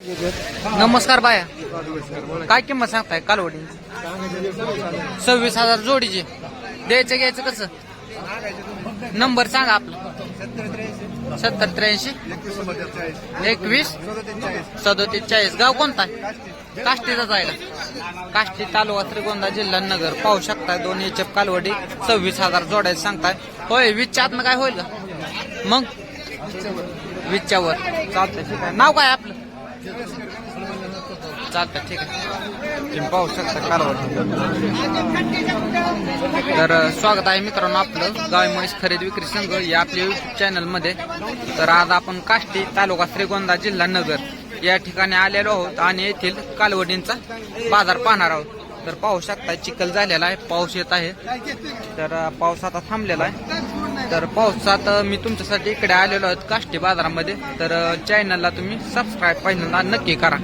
नमस्कार बाया. काय किंमत सांगताय कालवडी? सव्वीस हजार जोडीची. द्यायचं घ्यायचं कसं? नंबर सांगा आपला. सत्तर त्र्याऐंशी. एकवीस. सदोतीस चाळीस. गाव कोणता? आहे जायला. आहे काष्टी तालुका श्रीगोंदा जिल्हा नगर. पाहू शकताय दोन एचएफ कालवडी सव्वीस हजार जोडायचं सांगताय. होय वीसच्या आतनं काय होईल? मग? वीसच्या वर चालतंय ठीक आहे. नाव काय आपलं? चालतं ठीक आहे. तुम्ही पाहू शकता कालवड तर स्वागत आहे मित्रांनो आपलं. गावी म्हैस खरेदी विक्री संघ या आपल्या युट्यूब चॅनलमध्ये तर आज आपण काष्टी तालुका श्रीगोंदा जिल्हा नगर या ठिकाणी आलेलो आहोत आणि येथील कालवडींचा बाजार पाहणार आहोत. तर पाहू शकता चिखल झालेला आहे पाऊस येत आहे. तर पाऊस आता थांबलेला आहे. तर पावसात मी तुमच्यासाठी इकडे आलेलो आहोत काष्टी बाजारामध्ये. तर चॅनलला तुम्ही सबस्क्राईब पहिल्यांदा नक्की करा.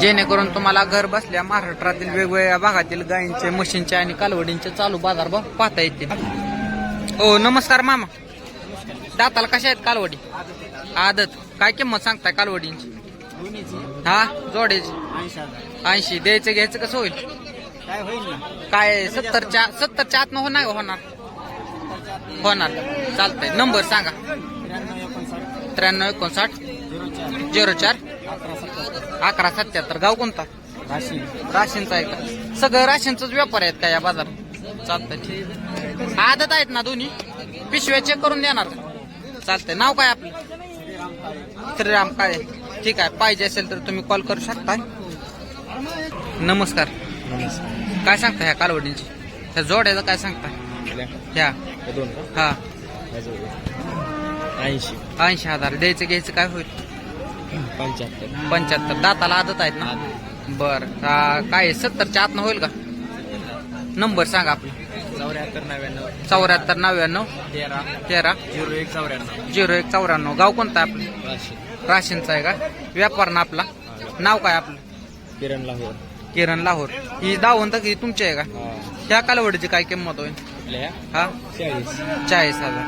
जेणेकरून तुम्हाला घर बसल्या महाराष्ट्रातील वेगवेगळ्या भागातील गायींचे म्हशींचे आणि कालवडींचे चालू बाजारभाव पाहता येतील. हो नमस्कार मामा. दाताला कशा आहेत कालवडी? आदत. काय किंमत सांगताय कालवडींची? हा जोड्याची ऐंशी द्यायचं घ्यायचं कसं होईल? काय होईल ना? काय सत्तरच्या सत्तरच्या आत हो नाही होणार. होणार. चालतंय. नंबर सांगा. त्र्याण्णव एकोणसाठ. झिरो चार. अकरा सत्याहत्तर. गाव कोणता? राशी राशीनचा आहे का? सगळं राशीनचाच व्यापार आहेत का या बाजारात? चालतंय. ठीक आदत आहेत ना दोन्ही? पिशव्या चेक करून देणार का? चालतंय. नाव काय आपलं? श्रीराम काळे. ठीक आहे. पाहिजे असेल तर तुम्ही कॉल करू शकता नमस्कार. काय सांगता ह्या कालवडींची? ह्या जोड्याचं काय सांगता? ह्या दोन हा. ऐंशी. ऐंशी हजार. द्यायचं घ्यायचं काय होईल? पंच्याहत्तर. पंच्याहत्तर. दाताला आदत आहेत ना? बर. काय सत्तरच्या आतनं होईल का? नंबर सांगा आपला. चौऱ्याहत्तर नव्याण्णव. चौऱ्याहत्तर नव्याण्णव. तेरा. तेरा. झिरो एक चौऱ्याण्णव. झिरो एक चौऱ्याण्णव. गाव कोणतं आपलं? राशी राशीनचं आहे का? व्यापार ना आपला? नाव काय आपलं? किरण लाहोर. किरण लाहोर. ही दावंत की तुमची आहे का? ह्या कालवडीची काय किंमत होईल? आपल्या. हा? चाळीस. चाळीस हजार.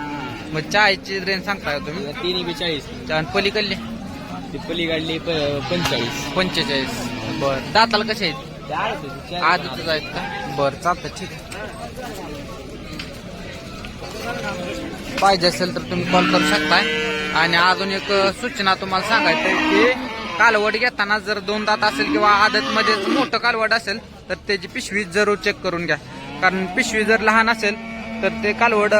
मग चाळीसची रेंज सांगताय तुम्ही? तिन्ही बी चाळीस. आणि पलीकडले? ती पलीकडली पंचेचाळीस. पंचेचाळीस. बर. दाताला कसे आहेत? आजच आहेत का? बर चालतं ठीक आहे. पाहिजे असेल तर तुम्ही कॉल करू शकताय. आणि अजून एक सूचना तुम्हाला सांगायचं की कालवड घेताना जर दोन दात असेल किंवा आदत मध्ये मोठं कालवड असेल तर त्याची पिशवी जरूर चेक करून घ्या. कारण पिशवी जर लहान असेल तर ते कालवड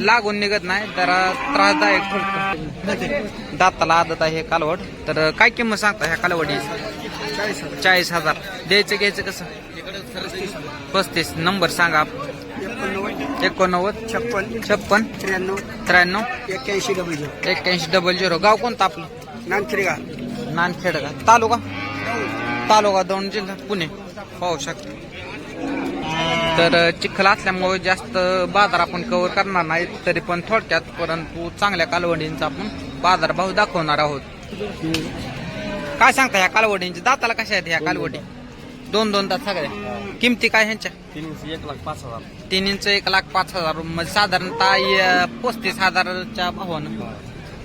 लागून निघत नाही. जरा त्रासदायक ठरतं. दाताला आदत आहे कालवड. तर काय किंमत सांगता ह्या कालवडीची? चाळीस हजार. द्यायचं घ्यायचं कसं? पस्तीस. नंबर सांगा एकोणनव्वद. छप्पन. छप्पन त्र्याण्णव. त्र्याण्णव एक्क्याऐंशी डबल झिरो एक्क्याऐंशी डबल झिरो गाव कोणतं आपलं? नानखिरगा नानखेड का तालुका? तालुका दौंड जिल्हा. पुणे. पाहू शकता. तर चिखल असल्यामुळे जास्त बाजार आपण कव्हर करणार नाही तरी पण थोडक्यात परंतु चांगल्या कालवडींचा आपण बाजारभाव दाखवणार आहोत. काय सांगता ह्या कालवडींची दाताला कशा आहेत ह्या कालवडी? दोन दोन दात सगळ्या किमती काय ह्यांच्या? तीनशे एक लाख पाच हजार. तीन इंच एक लाख पाच हजार. म्हणजे साधारणतः पस्तीस हजाराच्या भावानं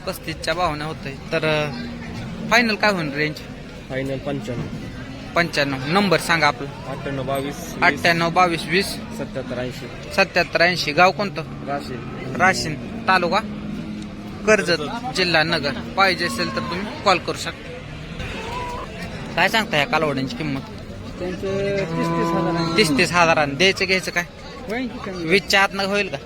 पस्तीसच्या भावानं होतंय. तर फायनल काय होईल रेंज फायनल पंच्याण्णव. पंच्याण्णव. नंबर सांगा आपलं. अठ्ठ्याण्णव बावीस अठ्ठ्याण्णव बावीस वीस. सत्याहत्तर ऐंशी. सत्याहत्तर ऐंशी. गाव कोणतं? राशी. राशीन. तालुका? कर्जत जिल्हा नगर. पाहिजे असेल तर तुम्ही कॉल करू शकता. काय सांगता या कालवड्यांची किंमत? त्यांचं तीस तीस हजार तीस तीस हजारांनी. द्यायचं घ्यायचं काय? वीसच्या आतनं होईल का?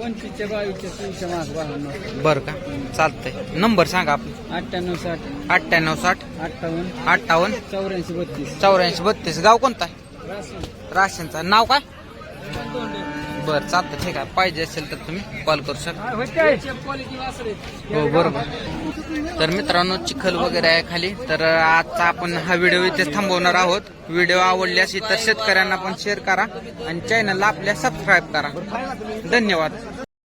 पंचवीसच्या बावीसच्या तीनशे मास बावन्न बरं का? चालतंय. नंबर सांगा आपलं. अठ्ठ्याण्णव साठ. अठ्ठ्याण्णव साठ. अठ्ठावन्न. अठ्ठावन्न. चौऱ्याऐंशी बत्तीस. चौऱ्याऐंशी बत्तीस. गाव कोणता आहे? राशी राशीनचा. नाव काय? बरं चालतं ठीक आहे. पाहिजे असेल तर तुम्ही कॉल करू शकता. हो बरोबर. तर मित्रांनो चिखल वगैरे आहे खाली. तर आजचा आपण हा व्हिडिओ इथेच थांबवणार आहोत. व्हिडिओ आवडल्यास इतर शेतकऱ्यांना पण शेअर करा आणि चॅनलला आपल्या सबस्क्राईब करा. धन्यवाद.